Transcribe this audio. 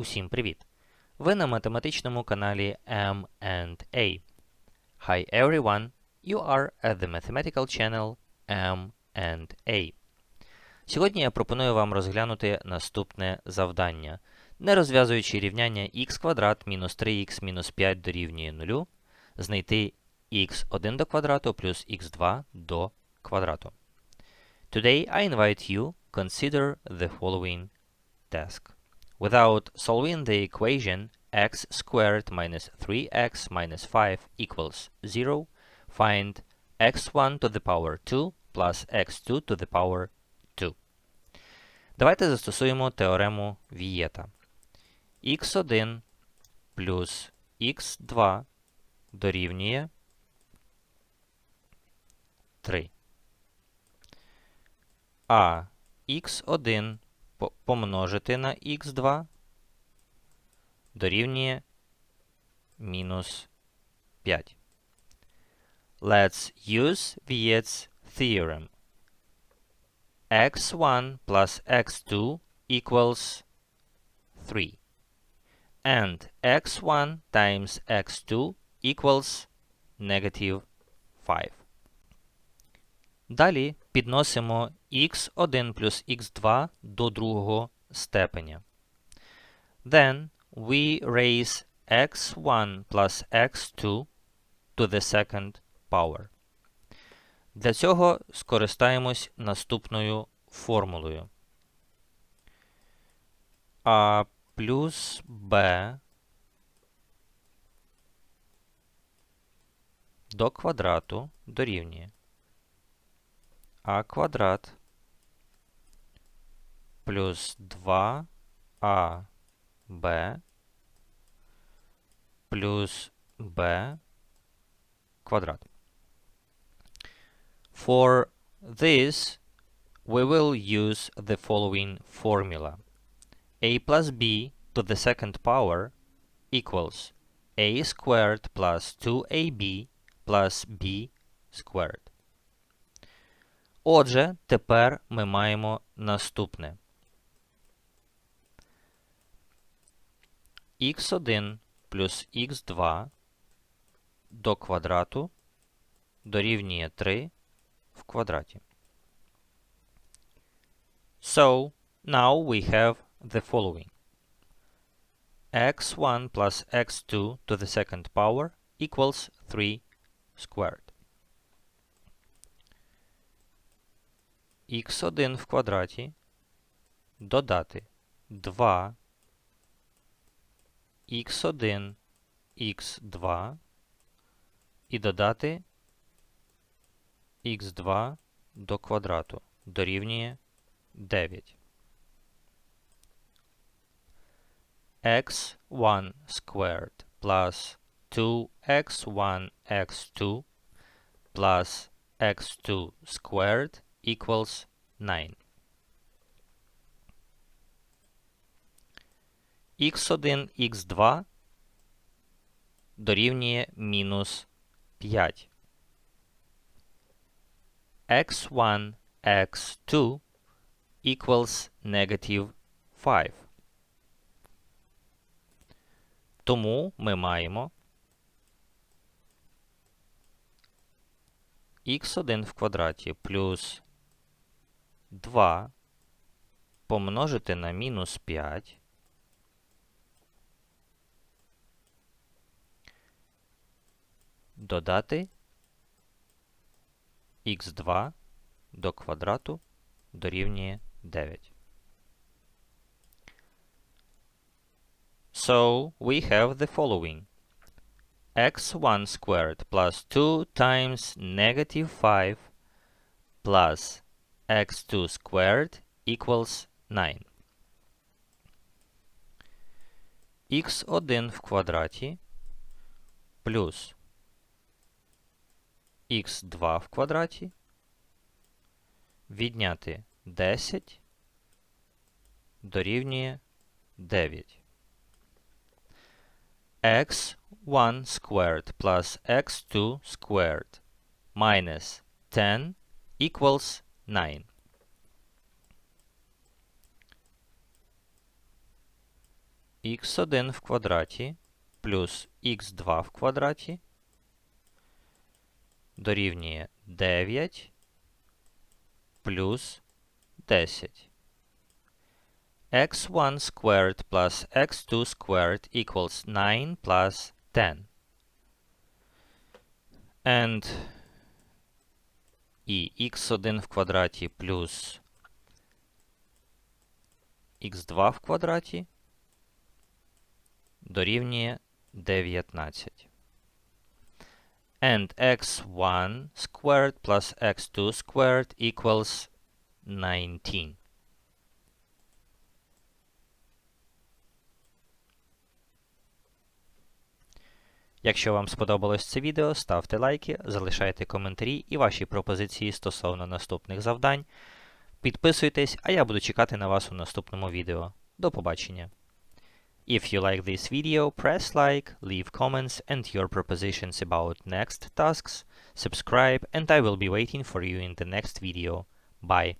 Усім привіт! Ви на математичному каналі M&A. Hi everyone! You are at the mathematical channel M&A. Сьогодні я пропоную вам розглянути наступне завдання. Не розв'язуючи рівняння x квадрат мінус 3х мінус 5 дорівнює 0, знайти x1 до квадрату плюс x2 до квадрату. Today I invite you consider the following task. Without solving the equation x squared minus 3x minus 5 equals 0, find x1 to the power 2 plus x2 to the power 2. Давайте застосуємо теорему Вієта. x1 плюс x2 дорівнює 3. А x1 по- помножити на x2 дорівнює мінус 5. Let's use Viet's theorem. x1 plus x2 equals 3. And x1 times x2 equals negative 5. Далі підносимо x1 плюс x2 до другого степеня. Then we raise x1 plus x2 to the second power. Для цього скористаємось наступною формулою. А плюс b до квадрату дорівнює а квадрат плюс 2аб плюс b квадрат. For this, we will use the following formula. a plus b to the second power equals a squared plus 2ab plus b squared. Отже, тепер ми маємо наступне. х1 плюс х2 до квадрату дорівнює 3 в квадраті. So, now we have the following. x1 plus x2 to the second power equals 3 squared. х1 в квадраті додати 2 х1 х2 і додати х2 до квадрату дорівнює 9. x1 squared plus 2x1 x2 plus x2 squared equals 9. X1, x2 дорівнює мінус 5. x1, x2 equals negative 5. Тому ми маємо x1 в квадраті плюс 2 помножити на мінус 5 додати х2 до квадрату дорівнює 9. So, we have the following. x1 squared plus 2 times negative 5 plus x2 squared equals 9. х1 в квадраті плюс х2 в квадраті відняти 10 дорівнює 9. x1 squared plus x2 squared minus 10 equals 9. х1 в квадраті плюс х2 в квадраті дорівнює 9 плюс 10. x1 squared plus x2 squared equals 9 plus 10. And і x1 в квадраті плюс х2 в квадраті дорівнює 19. And x1 squared plus x2 squared equals 19. Якщо вам сподобалось це відео, ставте лайки, залишайте коментарі і ваші пропозиції стосовно наступних завдань. Підписуйтесь, а я буду чекати на вас у наступному відео. До побачення! If you like this video, press like, leave comments and your propositions about next tasks, subscribe and I will be waiting for you in the next video. Bye!